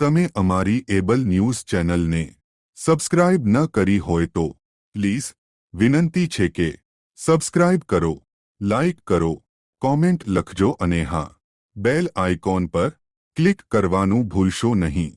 તમે અમારી able news ચેનલને સબસ્ક્રાઇબ ન કરી હોય તો પ્લીઝ વિનંતી છે કે સબસ્ક્રાઇબ કરો, લાઇક કરો, કોમેન્ટ લખજો અને હા, બેલ આઇકોન પર ક્લિક કરવાનું ભૂલશો નહીં.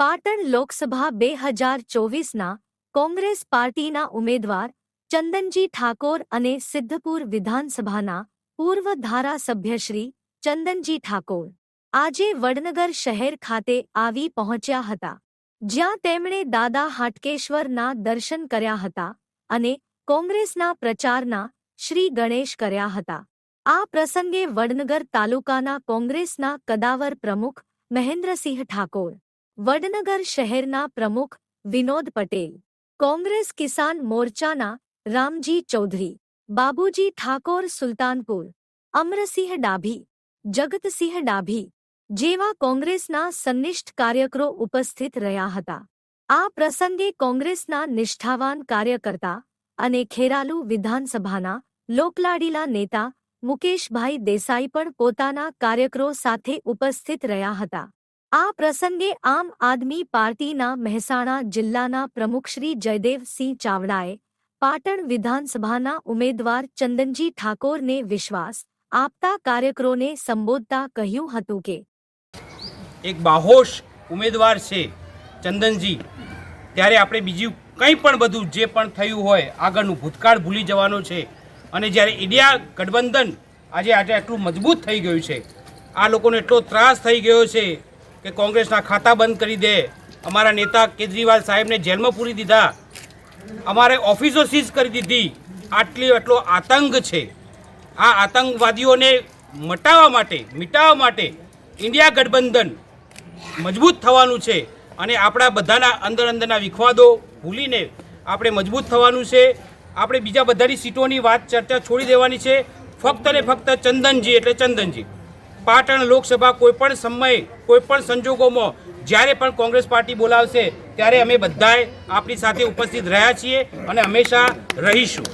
પાટણ લોકસભા બે હજાર ચોવીસના કોંગ્રેસ પાર્ટીના ઉમેદવાર ચંદનજી ઠાકોર અને સિદ્ધપુર વિધાનસભાના પૂર્વ ધારાસભ્ય શ્રી ચંદનજી ઠાકોર. આજે વડનગર શહેર ખાતે આવી પહોંચ્યા હતા, જ્યાં તેમણે દાદા હાટકેશ્વરના દર્શન કર્યા હતા અને કોંગ્રેસના પ્રચારના શ્રી ગણેશ કર્યા હતા. આ પ્રસંગે વડનગર તાલુકાના કોંગ્રેસના કદાવર પ્રમુખ મહેન્દ્રસિંહ ઠાકોર, વડનગર શહેરના પ્રમુખ વિનોદ પટેલ, કોંગ્રેસ કિસાન મોરચાના રામજી ચૌધરી, બાબુજી ઠાકોર સુલતાનપુર, અમરસિંહ ડાભી, જગતસિંહ ડાભી જેવા કોંગ્રેસના સંનિષ્ઠ કાર્યકરો ઉપસ્થિત રહ્યા હતા. આ પ્રસંગે કોંગ્રેસના નિષ્ઠાવાન કાર્યકર્તા અને ખેરાલુ વિધાનસભાના લોકલાડીલા નેતા મુકેશભાઈ દેસાઈ પણ પોતાના કાર્યકરો સાથે ઉપસ્થિત રહ્યા હતા. આ પ્રસંગે આમ આદમી પાર્ટીના મહેસાણા જિલ્લાના પ્રમુખ શ્રી જયદેવસિંહ ચાવડાએ પાટણ વિધાનસભાના ઉમેદવાર ચંદનજી ઠાકોરને વિશ્વાસ આપતા કાર્યકરોને સંબોધતા કહ્યું હતું કે એક બાહોશ ઉમેદવાર છે ચંદનજી. ત્યારે આપણે બીજું કંઈ પણ બધું જે પણ થયું હોય, આગળનું ભૂતકાળ ભૂલી જવાનો છે. અને જ્યારે ઇન્ડિયા ગઠબંધન આજે આજે આટલું મજબૂત થઈ ગયું છે, આ લોકોને એટલો ત્રાસ થઈ ગયો છે કે કોંગ્રેસના ખાતા બંધ કરી દે. અમારા નેતા કેજરીવાલ સાહેબને જેલમાં પૂરી દીધા. અમારે ઓફિસો સીઝ કરી દીધી. આટલી આટલો આતંક છે. આ આતંકવાદીઓને મટાવવા માટે, મિટાવવા માટે ઇન્ડિયા ગઠબંધન મજબૂત થવાનું છે અને આપણા બધાના અંદર અંદરના વિખવાદો ભૂલીને આપણે મજબૂત થવાનું છે. આપણે બીજા બધાની સીટોની વાત ચર્ચા છોડી દેવાની છે. ફક્ત ને ફક્ત ચંદનજી એટલે ચંદનજી. પાટણ લોકસભા કોઈપણ સમયે કોઈપણ સંજોગોમાં જ્યારે પણ કોંગ્રેસ પાર્ટી બોલાવશે ત્યારે અમે બધાએ આપણી સાથે ઉપસ્થિત રહ્યા છીએ અને હંમેશા રહીશું.